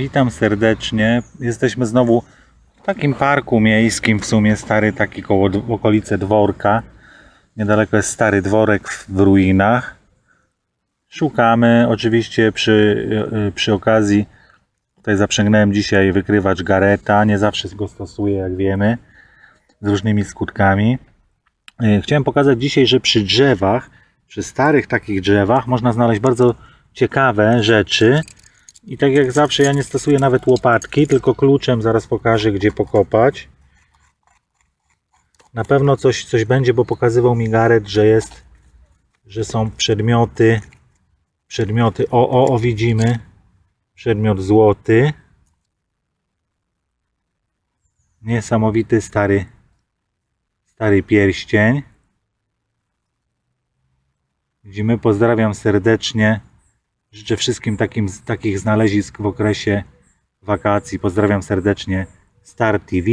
Witam serdecznie. Jesteśmy znowu w takim parku miejskim, w sumie stary taki koło w okolice dworka. Niedaleko jest stary dworek w, ruinach. Szukamy, oczywiście przy, y, przy okazji tutaj zaprzęgnąłem dzisiaj wykrywacz Gareta. Nie zawsze go stosuję, jak wiemy, z różnymi skutkami. Y, Chciałem pokazać dzisiaj, że przy drzewach, przy starych takich drzewach można znaleźć bardzo ciekawe rzeczy. I tak jak zawsze ja nie stosuję nawet łopatki, tylko kluczem zaraz pokażę gdzie pokopać. Na pewno coś, coś będzie, bo pokazywał mi Garet, że jest, że są przedmioty, przedmioty, o, o, o widzimy, przedmiot złoty. Niesamowity stary, stary pierścień. Widzimy, pozdrawiam serdecznie. Życzę wszystkim takim, takich znalezisk w okresie wakacji. Pozdrawiam serdecznie Star TV.